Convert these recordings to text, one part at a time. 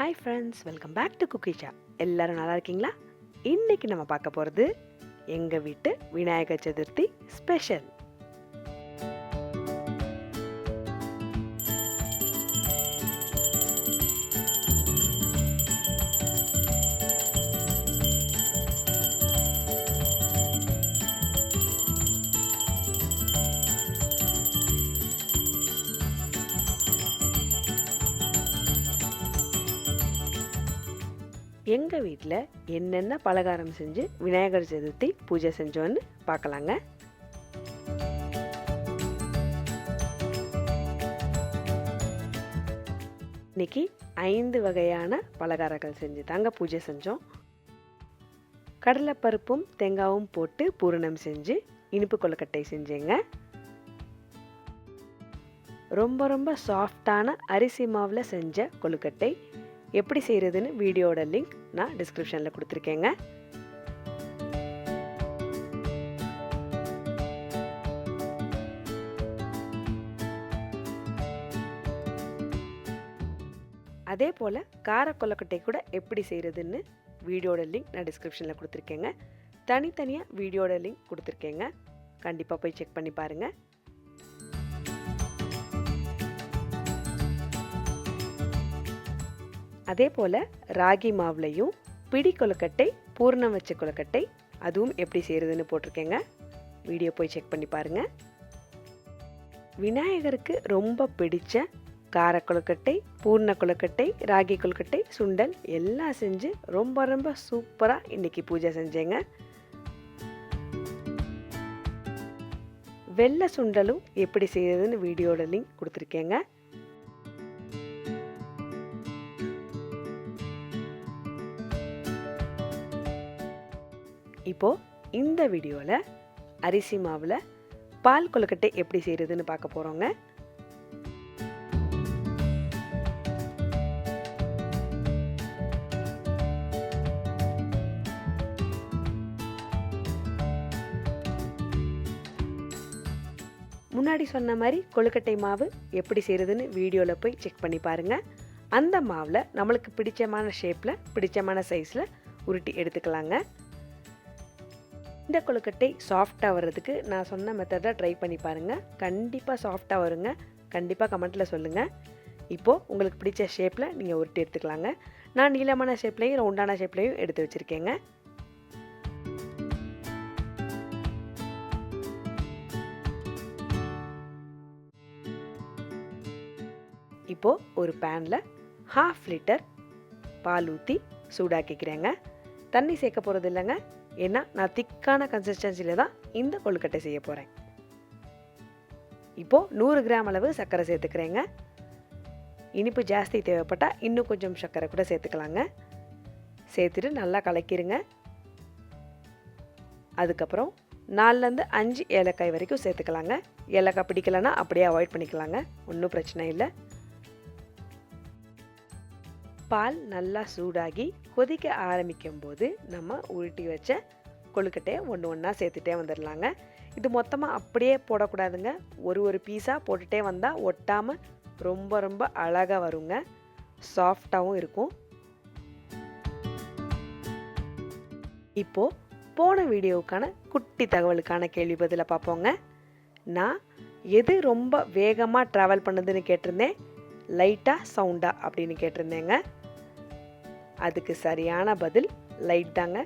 Hi friends welcome back to குக்கிஷா எல்லாரும் நல்லா இருக்கீங்களா? இன்னைக்கு நம்ம பார்க்க போகிறது எங்கள் வீட்டு விநாயகர் சதுர்த்தி ஸ்பெஷல் எங்கள் வீட்டில் என்னென்ன பலகாரம் செஞ்சு விநாயகர் சதுர்த்தி பூஜை செஞ்சோன்னு பார்க்கலாங்க இன்னைக்கு ஐந்து வகையான பலகாரங்கள் செஞ்சு தாங்க பூஜை செஞ்சோம். கடலைப்பருப்பும் தேங்காவும் போட்டு பூரணம் செஞ்சு இனிப்பு கொழுக்கட்டை செஞ்சேங்க. ரொம்ப ரொம்ப சாஃப்டான அரிசி மாவில் செஞ்ச கொழுக்கட்டை எப்படி செய்கிறதுன்னு வீடியோட லிங்க் நான் டிஸ்கிரிப்ஷனில் கொடுத்துருக்கேங்க. அதே போல் கார கொழுக்கட்டை கூட எப்படி செய்கிறதுன்னு வீடியோட லிங்க் நான் டிஸ்கிரிப்ஷனில் கொடுத்துருக்கேங்க. தனித்தனியாக வீடியோட லிங்க் கொடுத்துருக்கேங்க. கண்டிப்பாக போய் செக் பண்ணி பாருங்கள் அதே போல் ராகி மாவுலையும் பிடி கொழுக்கட்டை பூர்ணம் வச்ச கொழுக்கட்டை அதுவும் எப்படி செய்கிறதுன்னு போட்டிருக்கேங்க. வீடியோ போய் செக் பண்ணி பாருங்கள் விநாயகருக்கு ரொம்ப பிடித்த கார கொழுக்கட்டை பூர்ண கொழுக்கட்டை ராகி கொழுக்கட்டை சுண்டல் எல்லாம் செஞ்சு ரொம்ப ரொம்ப சூப்பராக இன்றைக்கி பூஜை செஞ்சேங்க. வெள்ளை சுண்டலும் எப்படி செய்கிறதுன்னு வீடியோட லிங்க் கொடுத்துருக்கேங்க. இப்போ இந்த வீடியோவில் அரிசி மாவில் பால் கொழுக்கட்டை எப்படி செய்கிறதுன்னு பார்க்க போகிறோங்க முன்னாடி சொன்ன மாதிரி கொழுக்கட்டை மாவு எப்படி செய்கிறதுன்னு வீடியோவில் போய் செக் பண்ணி பாருங்கள் அந்த மாவில் நம்மளுக்கு பிடிச்சமான ஷேப்பில் பிடிச்சமான சைஸில் உருட்டி எடுத்துக்கலாங்க. இந்த கொழுக்கட்டை சாஃப்டாக வர்றதுக்கு நான் சொன்ன மெத்தடை ட்ரை பண்ணி பாருங்கள் கண்டிப்பாக சாஃப்டாக வருங்க. கண்டிப்பாக கமெண்ட்டில் சொல்லுங்கள் இப்போது உங்களுக்கு பிடிச்ச ஷேப்பில் நீங்கள் உருட்டி எடுத்துக்கலாங்க. நான் நீளமான ஷேப்லேயும் ரவுண்டான ஷேப்லேயும் எடுத்து வச்சுருக்கேங்க. இப்போது ஒரு பேனில் ஹாஃப் லிட்டர் பால் ஊற்றி சூடாக்கிக்கிறேங்க. தண்ணி சேர்க்க போகிறது இல்லைங்க. ஏன்னா நான் திக்கான கன்சிஸ்டன்சியில் தான் இந்த கொழுக்கட்டை செய்ய போகிறேன் இப்போது நூறு கிராம் அளவு சர்க்கரை சேர்த்துக்கிறேங்க. இனிப்பு ஜாஸ்தி தேவைப்பட்டால் இன்னும் கொஞ்சம் சர்க்கரை கூட சேர்த்துக்கலாங்க. சேர்த்துட்டு நல்லா கலக்கிடுங்க அதுக்கப்புறம் நாலுலேருந்து அஞ்சு ஏலக்காய் வரைக்கும் சேர்த்துக்கலாங்க. ஏலக்காய் பிடிக்கலன்னா அப்படியே அவாய்ட் பண்ணிக்கலாங்க. ஒன்றும் பிரச்சனை இல்லை. பால் நல்லா சூடாகி கொதிக்க ஆரம்பிக்கும் போது நம்ம உருட்டி வச்ச கொழுக்கட்டையை ஒன்று ஒன்றா சேர்த்துட்டே வந்துடலாங்க இது மொத்தமாக அப்படியே போடக்கூடாதுங்க. ஒரு ஒரு பீஸாக போட்டுகிட்டே வந்தால் ஒட்டாமல் ரொம்ப ரொம்ப அழகாக வருங்க. சாஃப்டாகவும் இருக்கும். இப்போது போன வீடியோவுக்கான குட்டி தகவலுக்கான கேள்வி பதிலை பார்ப்போங்க. நான் எது ரொம்ப வேகமாக ட்ராவல் பண்ணுதுன்னு கேட்டிருந்தேன். லைட்டாக சவுண்டா அப்படின்னு கேட்டிருந்தேங்க. அதுக்கு சரியான பதில். லைட் தாங்க.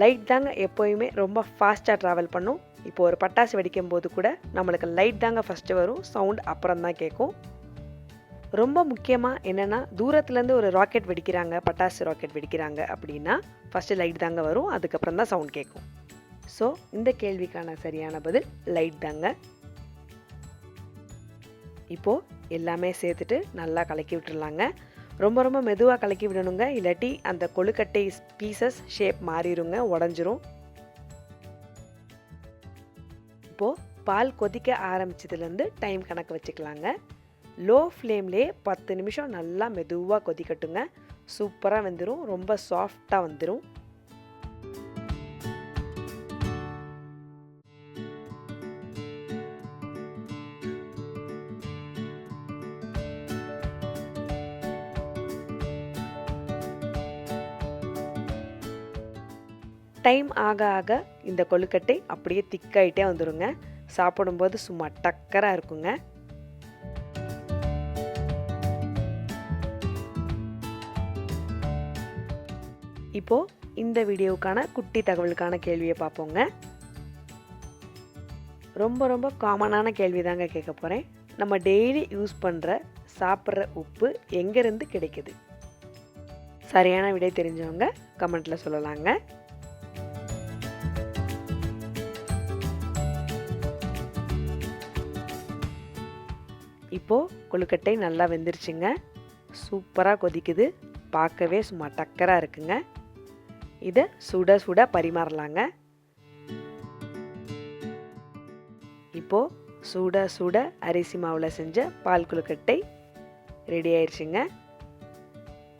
லைட் தாங்க எப்போயுமே ரொம்ப ஃபாஸ்ட்டாக ட்ராவல் பண்ணும். இப்போ ஒரு பட்டாசு வெடிக்கும் போது கூட நம்மளுக்கு லைட் தாங்க ஃபஸ்ட்டு வரும். சவுண்ட் அப்புறம் தான் கேட்கும். ரொம்ப முக்கியமாக என்னென்னா தூரத்துலேருந்து ஒரு ராக்கெட் வெடிக்கிறாங்க பட்டாசு ராக்கெட் வெடிக்கிறாங்க அப்படின்னா ஃபஸ்ட்டு லைட் தாங்க வரும். அதுக்கப்புறம் தான் சவுண்ட் கேட்கும். ஸோ இந்த கேள்விக்கான சரியான பதில் லைட் தாங்க. இப்போது எல்லாமே சேர்த்துட்டு நல்லா கலக்கி விட்டுருலாங்க ரொம்ப ரொம்ப மெதுவாக கலக்கி விடணுங்க. இல்லாட்டி அந்த கொழுக்கட்டை பீசஸ் ஷேப் மாறிடுங்க உடஞ்சிரும். இப்போது பால் கொதிக்க ஆரம்பிச்சதுலேருந்து டைம் கணக்கு வச்சுக்கலாங்க. லோ ஃப்ளேம்லேயே பத்து நிமிஷம் நல்லா மெதுவாக கொதிக்கட்டுங்க. சூப்பராக வந்துடும் ரொம்ப சாஃப்டாக வந்துடும் டைம் ஆக ஆக இந்த கொழுக்கட்டை அப்படியே திக்காயிட்டே வந்துருங்க. சாப்பிடும்போது சும்மா டக்கராக இருக்குங்க. இப்போ இந்த வீடியோவுக்கான குட்டி தகவலுக்கான கேள்வியை பார்ப்போங்க. ரொம்ப ரொம்ப காமனான கேள்வி தாங்க கேட்க போகிறேன் நம்ம டெய்லி யூஸ் பண்ணுற சாப்பிட்ற உப்பு எங்கேருந்து கிடைக்குது? சரியான விடை தெரிஞ்சவங்க கமெண்ட்டில் சொல்லலாங்க. இப்போது கொழுக்கட்டை நல்லா வெந்துருச்சுங்க. சூப்பராக கொதிக்குது. பார்க்கவே சும்மா டக்கராக இருக்குங்க. இதை சுட சுட பரிமாறலாங்க. இப்போது சுட சுட அரிசி மாவில் செஞ்ச பால் கொழுக்கட்டை ரெடி ஆயிடுச்சுங்க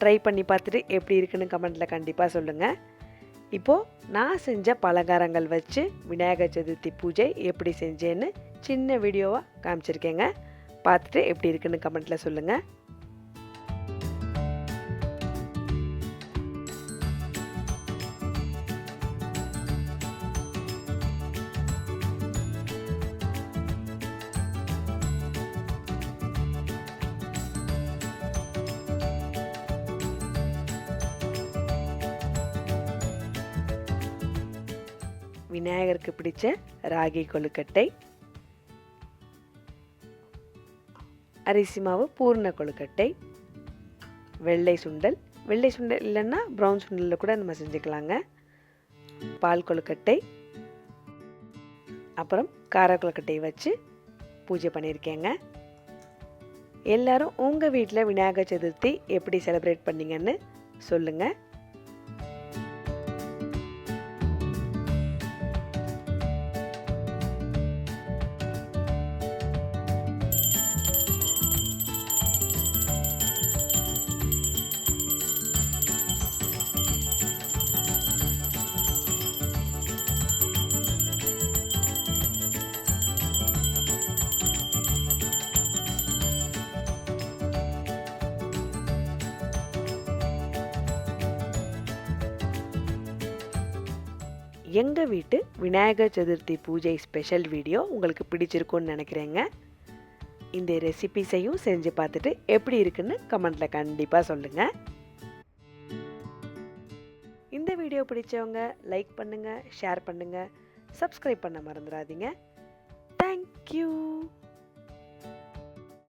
ட்ரை பண்ணி பார்த்துட்டு எப்படி இருக்குன்னு கமெண்ட்டில் கண்டிப்பாக சொல்லுங்கள் இப்போது நான் செஞ்ச பலகாரங்கள் வச்சு விநாயகர் சதுர்த்தி பூஜை எப்படி செஞ்சேன்னு சின்ன வீடியோவாக காமிச்சிருக்கேங்க. பார்த்துட்டு எப்படி இருக்குன்னு கமெண்ட்டில் சொல்லுங்கள் விநாயகருக்கு பிடிச்ச ராகி கொழுக்கட்டை அரிசி மாவு பூர்ண கொழுக்கட்டை வெள்ளை சுண்டல். வெள்ளை சுண்டல் இல்லைன்னா ப்ரௌன் சுண்டலில் கூட நம்ம செஞ்சுக்கலாங்க. பால் கொழுக்கட்டை அப்புறம் கார கொழுக்கட்டை வச்சு பூஜை பண்ணியிருக்கேங்க. எல்லாரும் உங்கள் வீட்டில் விநாயகர் சதுர்த்தி எப்படி செலிப்ரேட் பண்ணீங்கன்னு சொல்லுங்கள் எங்கள் வீட்டு விநாயகர் சதுர்த்தி பூஜை ஸ்பெஷல் வீடியோ உங்களுக்கு பிடிச்சிருக்கும்னு நினைக்கிறேங்க. இந்த ரெசிபிஸையும் செஞ்சு பார்த்துட்டு எப்படி இருக்குன்னு கமெண்ட்டில் கண்டிப்பாக சொல்லுங்கள் இந்த வீடியோ பிடிச்சவங்க லைக் பண்ணுங்கள் ஷேர் பண்ணுங்கள் சப்ஸ்கிரைப் பண்ண மறந்துடாதீங்க. தேங்க்யூ